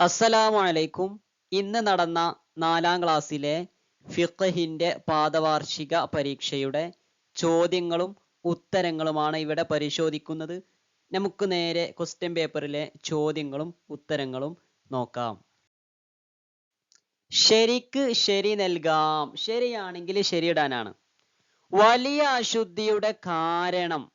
അസ്സലാമു അലൈക്കും ഇന്ന് നടന്ന നാലാം ക്ലാസ്സിലെ ഫിഖഹിന്റെ പാദവാർഷിക പരീക്ഷയുടെ ചോദ്യങ്ങളും ഉത്തരങ്ങളുമാണ് ഇവിടെ പരിശോധിക്കുന്നത്. നമുക്ക് നേരെ ക്വസ്റ്റ്യൻ പേപ്പറിലെ ചോദ്യങ്ങളും ഉത്തരങ്ങളും നോക്കാം. ശരിക്ക് ശരി നൽകാം. ശരിയാണെങ്കിൽ ശരിയിടാനാണ്. വലിയ അശുദ്ധിയുടെ കാരണം.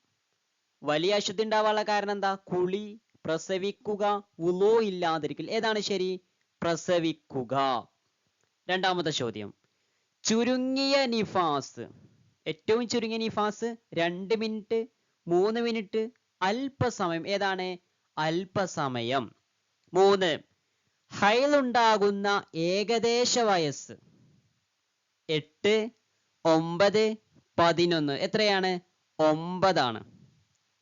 വലിയ അശുദ്ധി ഉണ്ടാവാനുള്ള കാരണം എന്താ? കുളി പ്രസവിക്കുക ഉലോ ഇല്ലാതിരിക്കൽ. ഏതാണ് ശരി? പ്രസവിക്കുക. രണ്ടാമത്തെ ചോദ്യം. ചുരുങ്ങിയ നിഫാസ്. ഏറ്റവും ചുരുങ്ങിയ നിഫാസ് രണ്ട് മിനിറ്റ് മൂന്ന് മിനിറ്റ് അല്പസമയം. ഏതാണ്? അല്പസമയം. മൂന്ന്. ഹൈലുണ്ടാകുന്ന ഏകദേശ വയസ്സ്. എട്ട് ഒമ്പത് പതിനൊന്ന്. എത്രയാണ്? ഒമ്പതാണ്.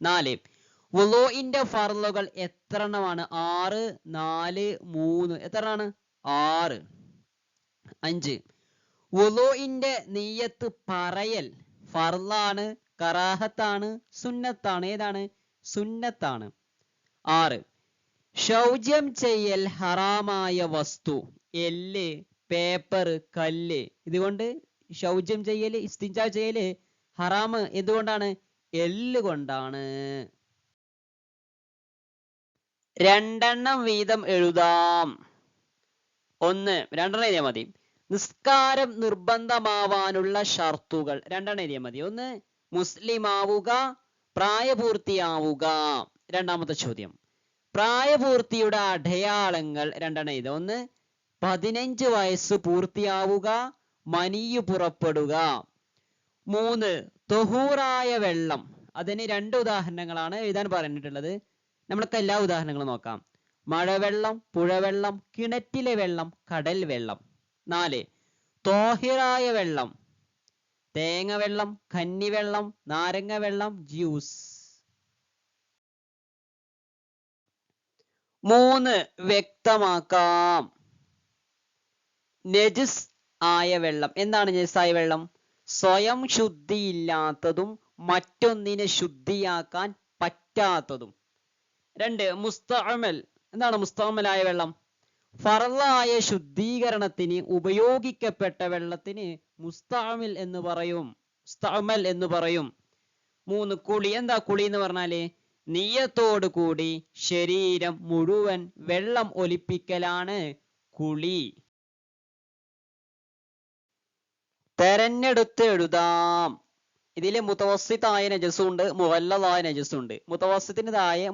നാല്. വുളോഇന്റെ ഫർലുകൾ എത്ര ആറ് നാല് മൂന്ന്. എത്രയാണ് ആറ്. അഞ്ച്. വുളോഇന്റെ നീയത്ത് പറയൽ ഫർലാണ് കറാഹത്താണ് സുന്നത്താണ്. ഏതാണ്? സുന്നത്താണ്. ആറ്. ശൗചം ചെയ്യൽ ഹറാമായ വസ്തു എല്ല് പേപ്പർ കല്ല്. ഇതുകൊണ്ട് ശൗചം ചെയ്യൽ ഇസ്തിഞ്ച ചെയ്യൽ ഹറാമ് എന്തുകൊണ്ടാണ്? എല്ല് കൊണ്ടാണ്. രണ്ടെണ്ണം വീതം എഴുതാം. ഒന്ന് രണ്ടെണ്ണം എഴുതിയാൽ മതി. നിസ്കാരം നിർബന്ധമാവാനുള്ള ഷർത്തുകൾ. രണ്ടെണ്ണം എഴുതിയാൽ മതി. ഒന്ന് മുസ്ലിം ആവുക പ്രായപൂർത്തിയാവുക. രണ്ടാമത്തെ ചോദ്യം. പ്രായപൂർത്തിയുടെ അടയാളങ്ങൾ രണ്ടെണ്ണം എഴുതുക. ഒന്ന് പതിനഞ്ച് വയസ്സ് പൂർത്തിയാവുക മനിയു പുറപ്പെടുക. മൂന്ന് തൊഹൂറായ വെള്ളം. അതിന് രണ്ട് ഉദാഹരണങ്ങളാണ് എഴുതാൻ പറഞ്ഞിട്ടുള്ളത്. നമ്മൾക്ക് എല്ലാ ഉദാഹരണങ്ങളും നോക്കാം. മഴവെള്ളം പുഴവെള്ളം കിണറ്റിലെ വെള്ളം കടൽ വെള്ളം നാല് തോഹിറായ വെള്ളം. തേങ്ങ വെള്ളം കന്നിവെള്ളം നാരങ്ങ വെള്ളം ജ്യൂസ്. മൂന്ന് വ്യക്തമാക്കാം. നജിസ് ആയ വെള്ളം. എന്താണ് നജിസായ വെള്ളം? സ്വയം ശുദ്ധിയില്ലാത്തതും മറ്റൊന്നിനെ ശുദ്ധിയാക്കാൻ പറ്റാത്തതും. രണ്ട് മുസ്തഅമൽ. എന്താണ് മുസ്തഅമലായ വെള്ളം? ഫറലായ ശുദ്ധീകരണത്തിന് ഉപയോഗിക്കപ്പെട്ട വെള്ളത്തിന് മുസ്തഅമിൽ എന്ന് പറയും. മുസ്തഅമൽ എന്ന് പറയും. മൂന്ന് കുളി. എന്താ കുളി എന്ന് പറഞ്ഞാൽ? നീയത്തോടു കൂടി ശരീരം മുഴുവൻ വെള്ളം ഒലിപ്പിക്കലാണ് കുളി. തെരഞ്ഞെടുത്ത് എഴുതാം. ഇതിൽ മുത്തവസ്സിത്തായ നജസുണ്ട് മുഹല്ലതായ നജസുണ്ട് മുത്തവസ്സിത്തിന് താഴെ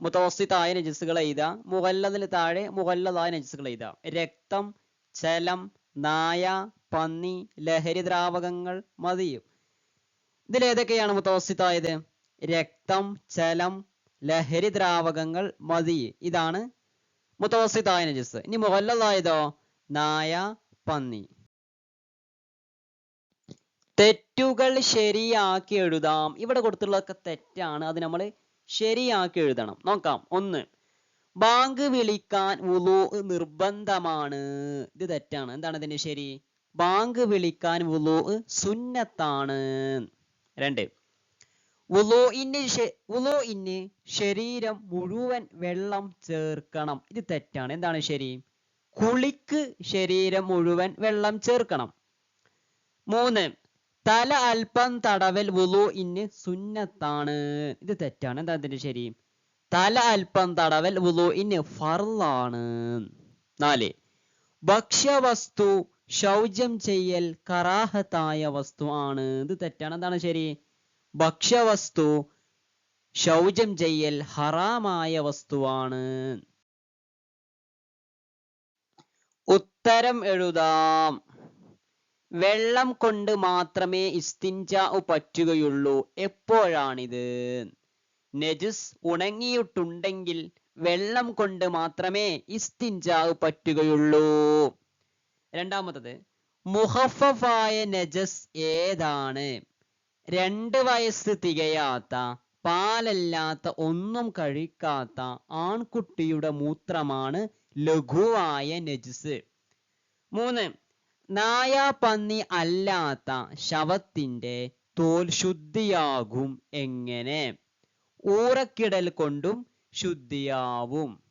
മുത്തവസ്സിത്തായ നജസുകൾ എഴുതുക. മുഹല്ലതിന് താഴെ മുഹല്ലതായ നജസുകൾ എഴുതുക. രക്തം ചലം നായ പന്നി ലഹരി ദ്രാവകങ്ങൾ മതിയും ഇതിൽ ഏതൊക്കെയാണ് മുത്തവസ്സിത്തായത് രക്തം ചലം ലഹരി ദ്രാവകങ്ങൾ മതി. ഇതാണ് മുത്തവസ്തിത്തായ നജസ്. ഇനി മുഹല്ലതായതോ? നായ പന്നി. തെറ്റുകൾ ശരിയാക്കി എഴുതാം. ഇവിടെ കൊടുത്തുള്ളതൊക്കെ തെറ്റാണ്. അത് നമ്മൾ ശരിയാക്കി എഴുതണം. നോക്കാം. ഒന്ന്. ബാങ്ക് വിളിക്കാൻ വുളു നിർബന്ധമാണ്. ഇത് തെറ്റാണ്. എന്താണ് ഇതിന്റെ ശരി? ബാങ്ക് വിളിക്കാൻ വുളു സുന്നത്താണ്. രണ്ട്. വുളുഇന് വുളുഇന് ശരീരം മുഴുവൻ വെള്ളം ചേർക്കണം. ഇത് തെറ്റാണ്. എന്താണ് ശരി? കുളിക്ക് ശരീരം മുഴുവൻ വെള്ളം ചേർക്കണം. മൂന്ന്. തല അല്പം തടവൽ വുളുഇന് സുന്നത്താണ്. ഇത് തെറ്റാണ്. എന്താ ഇതിന്റെ ശരി? തല അല്പം തടവൽ വുളുഇന് ഫർളാണ്. നാല്. ഭക്ഷ്യവസ്തു ശൗചം ചെയ്യൽ കറാഹത്തായ വസ്തു ആണ്. ഇത് തെറ്റാണ്. എന്താണ് ശരി? ഭക്ഷ്യവസ്തു ശൗചം ചെയ്യൽ ഹറാമായ വസ്തുവാണ് ഉത്തരം എഴുതാം. വെള്ളം കൊണ്ട് മാത്രമേ ഇസ്തിഞ്ച പറ്റുകയുള്ളൂ. എപ്പോഴാണിത്? നജുസ് ഉണങ്ങിയിട്ടുണ്ടെങ്കിൽ വെള്ളം കൊണ്ട് മാത്രമേ ഇസ്തിഞ്ച പറ്റുകയുള്ളൂ. രണ്ടാമത്തത് മുഹഫഫായ നജസ് ഏതാണ്? രണ്ട് വയസ്സ് തികയാത്ത പാലല്ലാത്ത ഒന്നും കഴിക്കാത്ത ആൺകുട്ടിയുടെ മൂത്രമാണ് ലഘുവായ നജസ്. മൂന്ന് നായ പന്നി അല്ലാത്ത ശവത്തിന്റെ തോൽ ശുദ്ധിയാകും എങ്ങനെ? ഊറക്കിടൽ കൊണ്ടും ശുദ്ധിയാവും.